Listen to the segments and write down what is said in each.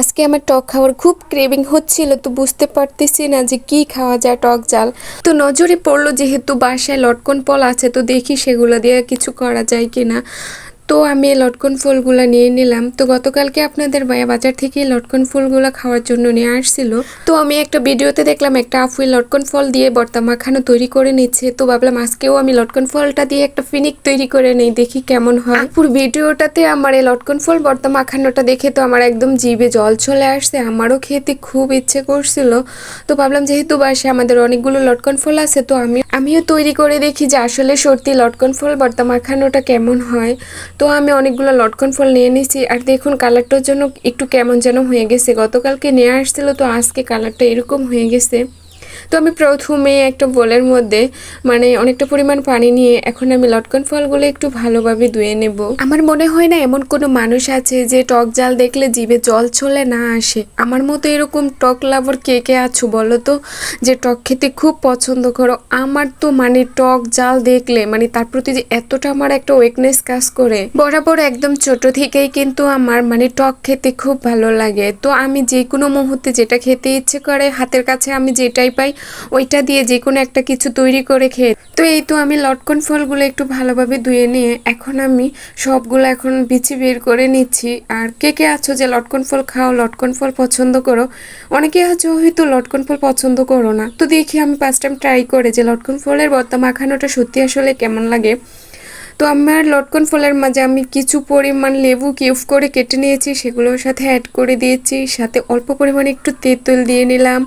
আজকে আমার টক খাওয়ার খুব ক্রেভিং হচ্ছিল, তো বুঝতে পারতেছি না যে কি খাওয়া যায় টক জাল। তো নজরে পড়ল যেহেতু বাসায় লটকন পল আছে, তো দেখি সেগুলো দিয়ে কিছু করা যায় কিনা। তো আমি এই লটকন ফুলগুলো নিয়ে নিলাম। তো গতকালকে আপনাদের ভাইয়া বাজার থেকে লটকন ফুলগুলো খাওয়ার জন্য নিয়ে আসছিল। তো আমি একটা ভিডিওতে দেখলাম, একটা আফুই লটকন ফল দিয়ে বর্তা মাখানো তৈরি করে নিচ্ছে। তো ভাবলাম আজকেও আমি লটকন ফলটা দিয়ে একটা ফিনিক তৈরি করে নেই, দেখি কেমন হয়। পুরো ভিডিওটাতে আমার এই লটকন ফল বর্তা মাখানোটা দেখে তো আমার একদম জিভে জল চলে আসছে, আমারও খেতে খুব ইচ্ছে করছিল। তো ভাবলাম যেহেতু বাসে আমাদের অনেকগুলো লটকন ফল আছে, তো আমি, আমিও তৈরি করে দেখি যে আসলে সত্যি লটকন ফল বর্তা মাখানোটা কেমন হয়। তো আমি অনেকগুলো লটকন ফল নিয়ে নিয়েছি আর দেখুন কালারটার জন্য একটু কেমন যেন হয়ে গেছে। গতকালকে নিয়ে আসছিল, তো আজকে কালারটা এরকম হয়ে গেছে। তো আমি প্রথমে একটা বোলের মধ্যে মানে অনেকটা পরিমাণ পানি নিয়ে এখন আমি লটকন ফলগুলো একটু ভালোভাবে ধুয়ে নেব। আমার মনে হয় না এমন কোনো মানুষ আছে যে টক জাল দেখলে জিভে জল চলে না আসে। আমার মতো এরকম টক লাভার কে কে আছো বলো তো? যে টক খেতে খুব পছন্দ করো। আমার তো মানে টক জাল দেখলে মানে তার প্রতি যে এতটা আমার একটা ওয়েকনেস কাজ করে। বরাবর একদম ছোট থেকেই কিন্তু আমার মানে টক খেতে খুব ভালো লাগে। তো আমি যে কোনো মুহূর্তে যেটা খেতে ইচ্ছে করে, হাতের কাছে আমি যেটাই পাই, ওইটা দিয়ে যে কোনো একটা কিছু তৈরি করে খেয়ে। তো এই তো আমি লটকন ফলগুলো একটু ভালোভাবে ধুয়ে নিয়ে এখন আমি সবগুলো এখন বিচি বের করে নিচ্ছি। আর কে কে আছো যে লটকন ফল খাও, লটকন ফল পছন্দ করো? অনেকে আছো হয়তো লটকন ফল পছন্দ করো না। তো দেখি আমি ফার্স্ট টাইম ট্রাই করে যে লটকন ফলের বর্তমান মাখানোটা সত্যি আসলে কেমন লাগে। তো আমার লটকন ফলের মাঝে আমি কিছু পরিমাণ লেবু কিউব করে কেটে নিয়েছি, সেগুলোর সাথে অ্যাড করে দিয়েছি, সাথে অল্প পরিমাণে একটু তেঁতুল দিয়ে নিলাম,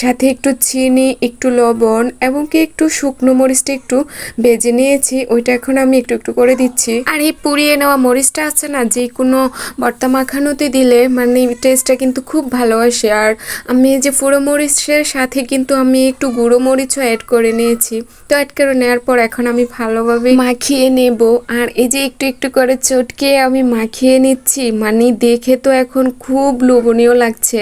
সাথে একটু চিনি, একটু লবণ এবং কি একটু শুকনো মরিচটা একটু বেজে নিয়েছি, ওইটা এখন আমি একটু একটু করে দিচ্ছি। আর এই পুড়িয়ে নেওয়া মরিচটা আছে না যে কোনো ভর্তা মাখানোতে দিলে মানে টেস্টটা কিন্তু খুব ভালো আসে। আর আমি যে পুরো মরিচের সাথে কিন্তু আমি একটু গুঁড়ো মরিচও অ্যাড করে নিয়েছি। তো অ্যাড করে নেওয়ার পর এখন আমি ভালোভাবে মাখিয়ে নেব। আর এই যে একটু একটু করে চটকে আমি মাখিয়ে নিচ্ছি মানে দেখে তো এখন খুব লোভনীয় লাগছে।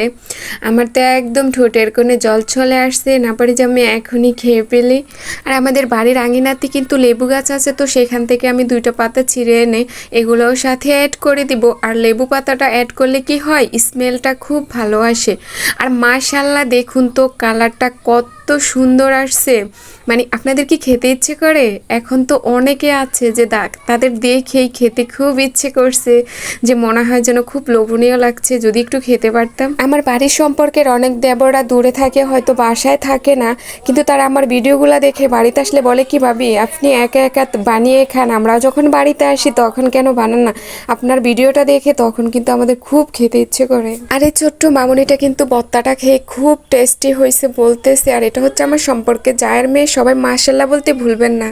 আমার তো একদম ঠোঁটের কোণে জল চলে আসছে, না পারি যে আমি এখনই খেয়ে ফেলি। আর আমাদের বাড়ির আঙিনাতে কিন্তু লেবু গাছ আছে, তো সেখান থেকে আমি দুইটা পাতা ছিঁড়ে এনে এগুলোও সাথে অ্যাড করে দিব। আর লেবু পাতাটা অ্যাড করলে কি হয়? স্মেলটা খুব ভালো আসে। আর মাশাল্লাহ দেখুন তো কালারটা কত সুন্দর আসছে। মানে আপনাদের কি খেতে ইচ্ছে করে? এখন তো অনেকে আছে যে দাগ, তাদের দেখেই খেতে খুব ইচ্ছে করছে যে মনে হয় যেন খুব লোভনীয় লাগছে, যদি একটু খেতে পারতাম। আমার বাড়ির সম্পর্কের অনেক দেবরা দূরে থাকে, হয়তো বাসায় থাকে না, কিন্তু তারা আমার ভিডিওগুলো দেখে বাড়িতে আসলে বলে কি, ভাবি, আপনি একা একা বানিয়ে খান আমরা যখন বাড়িতে আসি তখন কেন বানান না? আপনার ভিডিওটা দেখে তখন কিন্তু আমাদের খুব খেতে ইচ্ছে করে। আর ছোট্ট মামুনিটা কিন্তু বত্তাটা খেয়ে খুব টেস্টি হয়েছে বলতেছে, আর এটা হচ্ছে আমার সম্পর্কে। জায়ের মেয়ে সবাই মাসাল্লাহ বলতে ভুলবেন না।